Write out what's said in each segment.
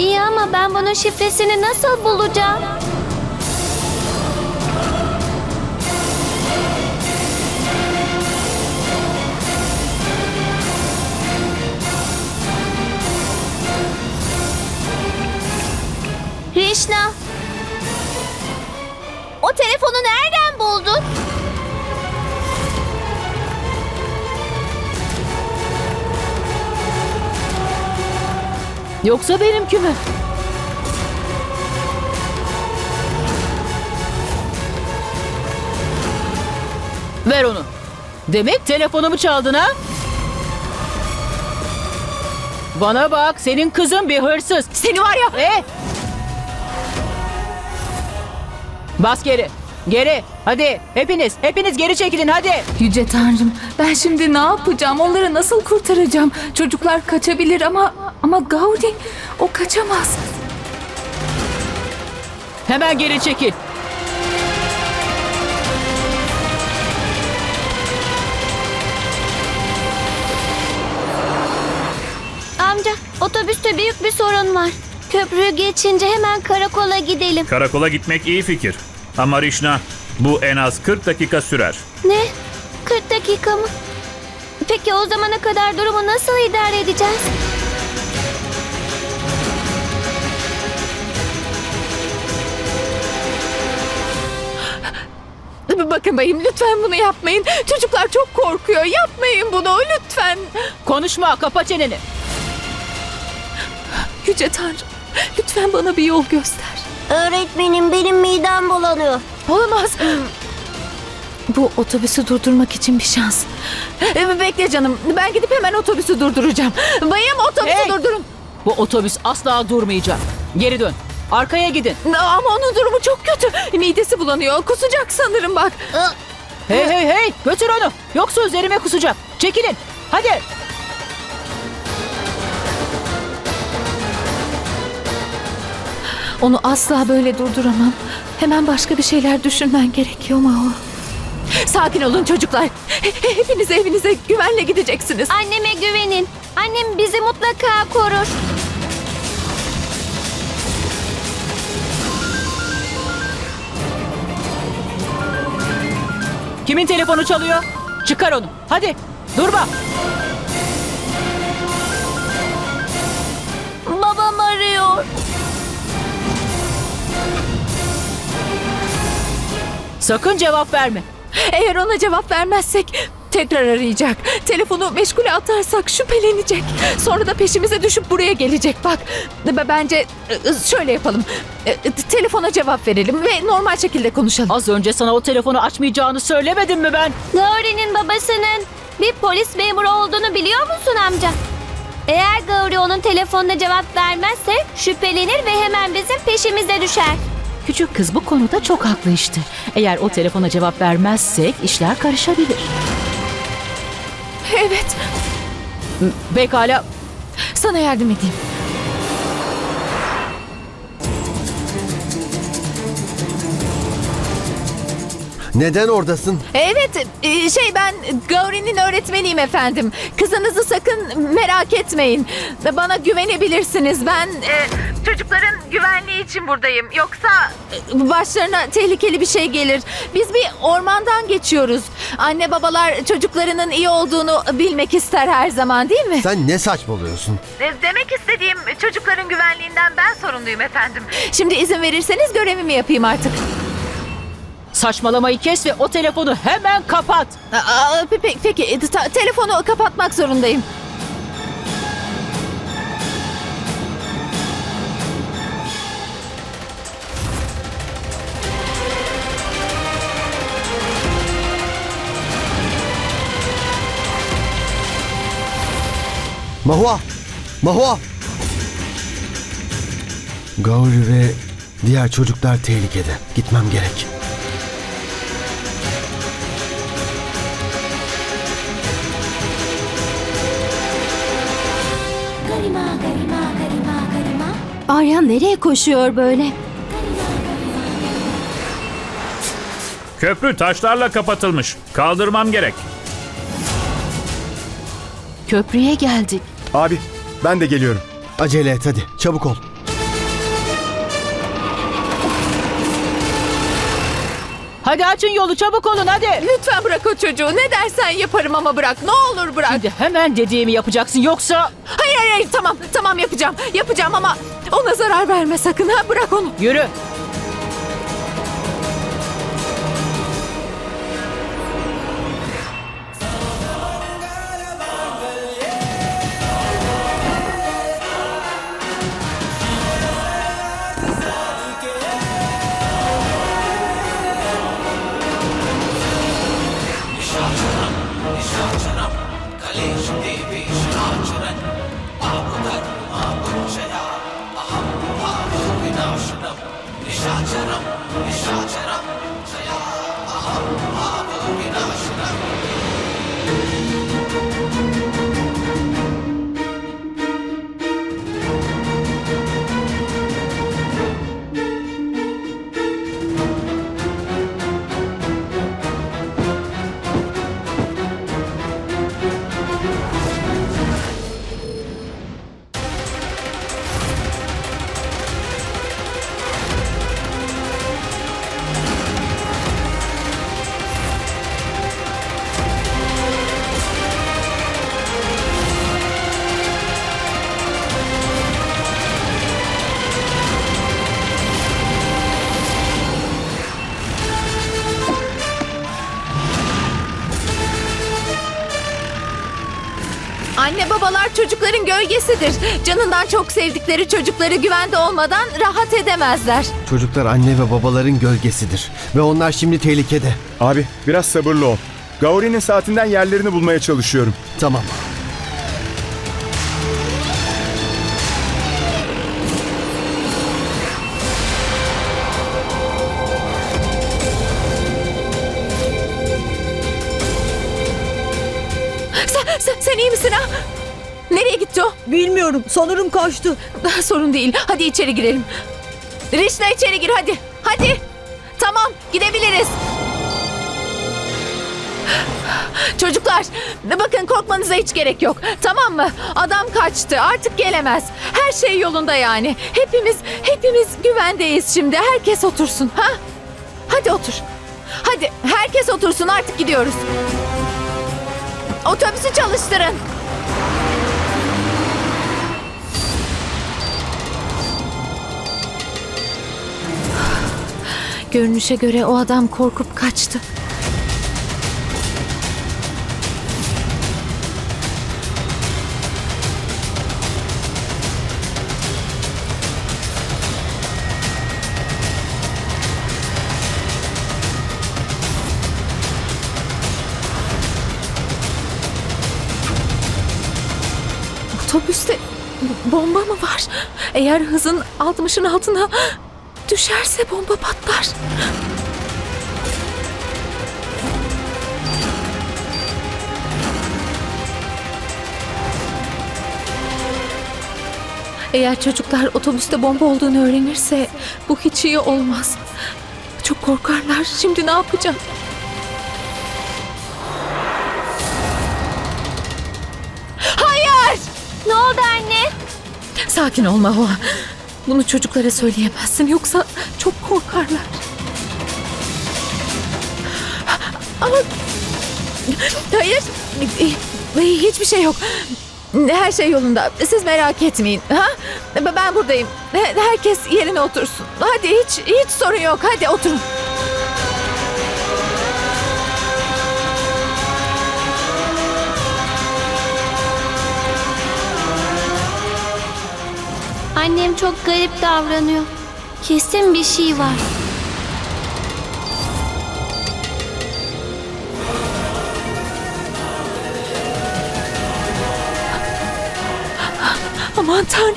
İyi ama ben bunun şifresini nasıl bulacağım? Rişna. O telefonu nereden buldun? Yoksa benimki mi? Ver onu. Demek telefonumu çaldın ha? Bana bak senin kızın bir hırsız. Seni var ya. E? Bas geri. Geri. Hadi hepiniz hepiniz geri çekilin hadi. Yüce Tanrım ben şimdi ne yapacağım? Onları nasıl kurtaracağım? Çocuklar kaçabilir ama ama Gauri o kaçamaz. Hemen geri çekil. Amca, otobüste büyük bir sorun var. Köprüyü geçince hemen karakola gidelim. Karakola gitmek iyi fikir. Ama Rişna bu en az 40 dakika sürer. Ne? 40 dakika mı? Peki o zamana kadar durumu nasıl idare edeceğiz? Bakın bayım lütfen bunu yapmayın. Çocuklar çok korkuyor. Yapmayın bunu lütfen. Konuşma kapa çeneni. Yüce Tanrım lütfen bana bir yol göster. Öğretmenim benim midem bulanıyor. Olamaz. Bu otobüsü durdurmak için bir şans. Ee, Bekle canım. Ben gidip hemen otobüsü durduracağım. Bayım otobüsü Hey! durdurun. Bu otobüs asla durmayacak. Geri dön. Arkaya gidin. Ama onun durumu çok kötü. Midesi bulanıyor. Kusacak sanırım bak. Hey hey hey götür onu. Yoksa üzerime kusacak. Çekilin. Hadi. Onu asla böyle durduramam. Hemen başka bir şeyler düşünmen gerekiyor Mao. Sakin olun çocuklar. He- Hepiniz evinize güvenle gideceksiniz. Anneme güvenin. Annem bizi mutlaka korur. Kimin telefonu çalıyor? Çıkar onu. Hadi. Durma. Babam arıyor. Sakın cevap verme. Eğer ona cevap vermezsek tekrar arayacak. Telefonu meşgule atarsak şüphelenecek. Sonra da peşimize düşüp buraya gelecek. Bak bence e, şöyle yapalım. E, e, Telefona cevap verelim ve normal şekilde konuşalım. Az önce sana o telefonu açmayacağını söylemedim mi ben? Gauri'nin babasının bir polis memuru olduğunu biliyor musun amca? Eğer Gauri onun telefonuna cevap vermezse şüphelenir ve hemen bizim peşimize düşer. Küçük kız bu konuda çok haklı işte. Eğer o telefona cevap vermezsek işler karışabilir. Evet, Pekala. sana yardım edeyim. Neden oradasın? Evet, e, şey ben Gauri'nin öğretmeniyim efendim. Kızınızı sakın merak etmeyin. Bana güvenebilirsiniz. Ben e, çocukların güvenliği için buradayım. Yoksa e, başlarına tehlikeli bir şey gelir. Biz bir ormandan geçiyoruz. Anne babalar çocuklarının iyi olduğunu bilmek ister her zaman değil mi? Sen ne saçmalıyorsun? Demek istediğim çocukların güvenliğinden ben sorumluyum efendim. Şimdi izin verirseniz görevimi yapayım artık. Saçmalamayı kes ve o telefonu hemen kapat. Aa, pe- pe- peki, e, ta- telefonu kapatmak zorundayım. Mahua! Mahua! Gauri ve diğer çocuklar tehlikede. Gitmem gerek. Arya nereye koşuyor böyle? Köprü taşlarla kapatılmış. Kaldırmam gerek. Köprüye geldik. Abi ben de geliyorum. Acele et hadi. Çabuk ol. Hadi açın yolu çabuk olun hadi. Lütfen bırak o çocuğu. Ne dersen yaparım ama bırak. Ne olur bırak. Şimdi hemen dediğimi yapacaksın yoksa Hayır hayır hayır tamam tamam yapacağım. Yapacağım ama ona zarar verme sakın ha bırak onu. yürü. Şaçırım, şaçırım Anne babalar çocukların gölgesidir. Canından çok sevdikleri çocukları güvende olmadan rahat edemezler. Çocuklar anne ve babaların gölgesidir. Ve onlar şimdi tehlikede. Abi biraz sabırlı ol. Gauri'nin saatinden yerlerini bulmaya çalışıyorum. Tamam. Sen, sen, iyi misin ha? Nereye gitti o? Bilmiyorum. Sanırım kaçtı. Sorun değil. Hadi içeri girelim. Rişna içeri gir hadi. Hadi. Tamam gidebiliriz. Çocuklar bakın korkmanıza hiç gerek yok. Tamam mı? Adam kaçtı. Artık gelemez. Her şey yolunda yani. Hepimiz hepimiz güvendeyiz şimdi. Herkes otursun. Ha? Hadi otur. Hadi herkes otursun artık gidiyoruz. Otobüsü çalıştırın. Görünüşe göre o adam korkup kaçtı. Bomba mı var? Eğer hızın 60'ın altına düşerse bomba patlar. Eğer çocuklar otobüste bomba olduğunu öğrenirse bu hiç iyi olmaz. Çok korkarlar. Şimdi ne yapacağım? Sakin ol Mahua. Bunu çocuklara söyleyemezsin yoksa çok korkarlar. Ama hayır hiçbir şey yok. Her şey yolunda. Siz merak etmeyin. Ha? Ben buradayım. Herkes yerine otursun. Hadi hiç hiç sorun yok. Hadi oturun. Annem çok garip davranıyor. Kesin bir şey var. Aman tanrım.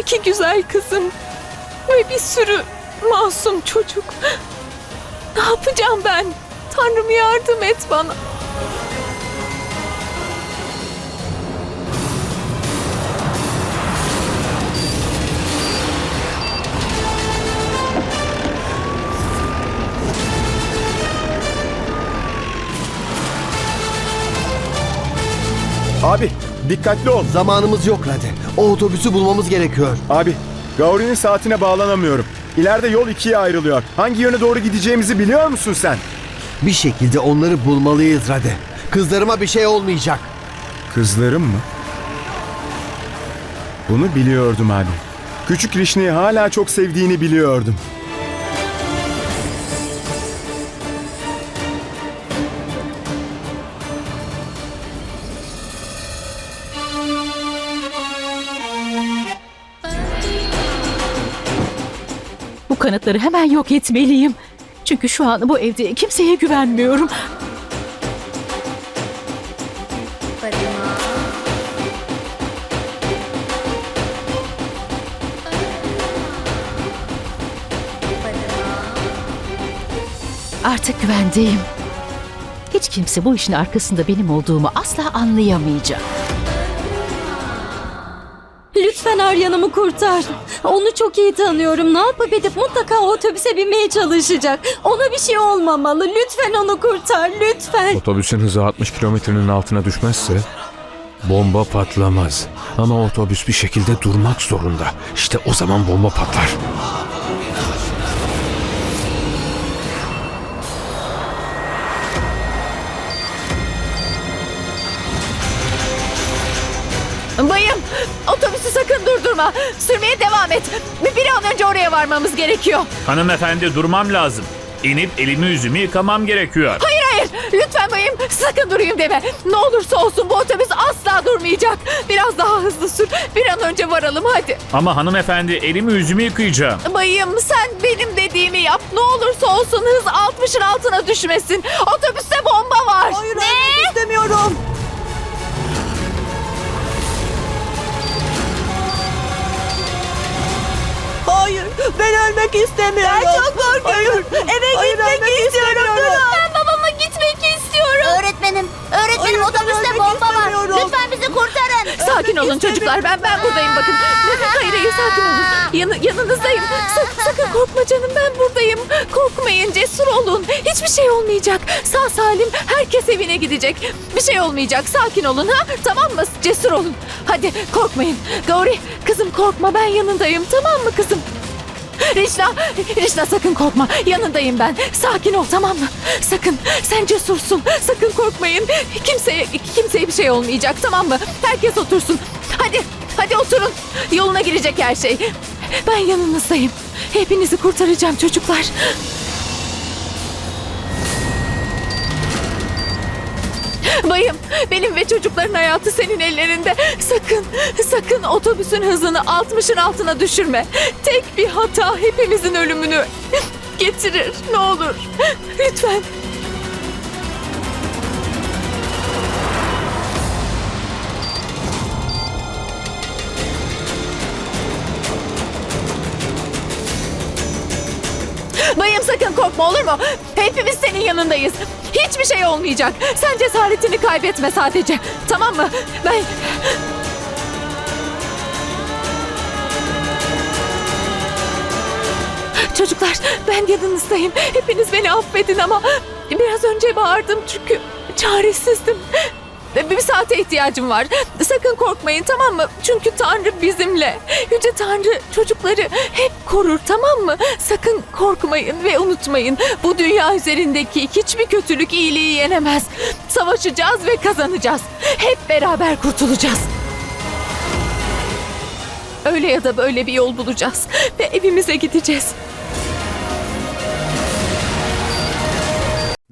İki güzel kızım. Ve bir sürü masum çocuk. Ne yapacağım ben? Tanrım yardım et bana. Abi dikkatli ol. Zamanımız yok Rade. O otobüsü bulmamız gerekiyor. Abi Gauri'nin saatine bağlanamıyorum. İleride yol ikiye ayrılıyor. Hangi yöne doğru gideceğimizi biliyor musun sen? Bir şekilde onları bulmalıyız Rade. Kızlarıma bir şey olmayacak. Kızlarım mı? Bunu biliyordum abi. Küçük Rişni'yi hala çok sevdiğini biliyordum. Kanıtları hemen yok etmeliyim. Çünkü şu an bu evde kimseye güvenmiyorum. Artık güvendeyim. Hiç kimse bu işin arkasında benim olduğumu asla anlayamayacak. Lütfen Arya'nımı kurtar. Onu çok iyi tanıyorum. Ne yapıp edip mutlaka o otobüse binmeye çalışacak. Ona bir şey olmamalı. Lütfen onu kurtar. Lütfen. Otobüsün hızı 60 kilometrenin altına düşmezse bomba patlamaz. Ama otobüs bir şekilde durmak zorunda. İşte o zaman bomba patlar. Durdurma. Sürmeye devam et. Bir, an önce oraya varmamız gerekiyor. Hanımefendi durmam lazım. İnip elimi yüzümü yıkamam gerekiyor. Hayır hayır lütfen bayım sakın durayım deme. Ne olursa olsun bu otobüs asla durmayacak. Biraz daha hızlı sür. Bir an önce varalım hadi. Ama hanımefendi elimi yüzümü yıkayacağım. Bayım sen benim dediğimi yap. Ne olursa olsun hız 60'ın altına düşmesin. Otobüste bomba var. Hayır ölmek istemiyorum. Ben ölmek istemiyorum. Ben çok korkuyorum. Eve gitmek istiyorum. Ben babama gitmek istiyorum. Öğretmenim, öğretmenim Hayır, ben otobüste ölmek bomba var. istemiyorum. Lütfen bizi kurtarın. Sakin olun çocuklar. Ben ben buradayım bakın. Hayır hayır sakin olun. Yanı, yanınızdayım. Sa- sakın korkma canım ben buradayım. Korkmayın cesur olun. Hiçbir şey olmayacak. Sağ salim herkes evine gidecek. Bir şey olmayacak. Sakin olun ha. Tamam mı? Cesur olun. Hadi korkmayın. Gauri kızım korkma ben yanındayım. Tamam mı kızım? Rişna, Rişna sakın korkma. Yanındayım ben. Sakin ol tamam mı? Sakın. Sen cesursun. Sakın korkmayın. Kimseye kimseye bir şey olmayacak tamam mı? Herkes otursun. Hadi. Hadi oturun. Yoluna girecek her şey. Ben yanınızdayım. Hepinizi kurtaracağım çocuklar. Bayım, benim ve çocukların hayatı senin ellerinde. Sakın, sakın otobüsün hızını 60'ın altına düşürme. Tek bir hata hepimizin ölümünü getirir. Ne olur. Lütfen. Bayım sakın korkma olur mu? Hepimiz senin yanındayız. Hiçbir şey olmayacak. Sen cesaretini kaybetme sadece. Tamam mı? Ben... Çocuklar ben yanınızdayım. Hepiniz beni affedin ama biraz önce bağırdım çünkü çaresizdim. Bir saate ihtiyacım var. Sakın korkmayın tamam mı? Çünkü Tanrı bizimle. Yüce Tanrı çocukları hep korur tamam mı? Sakın korkmayın ve unutmayın. Bu dünya üzerindeki hiçbir kötülük iyiliği yenemez. Savaşacağız ve kazanacağız. Hep beraber kurtulacağız. Öyle ya da böyle bir yol bulacağız ve evimize gideceğiz.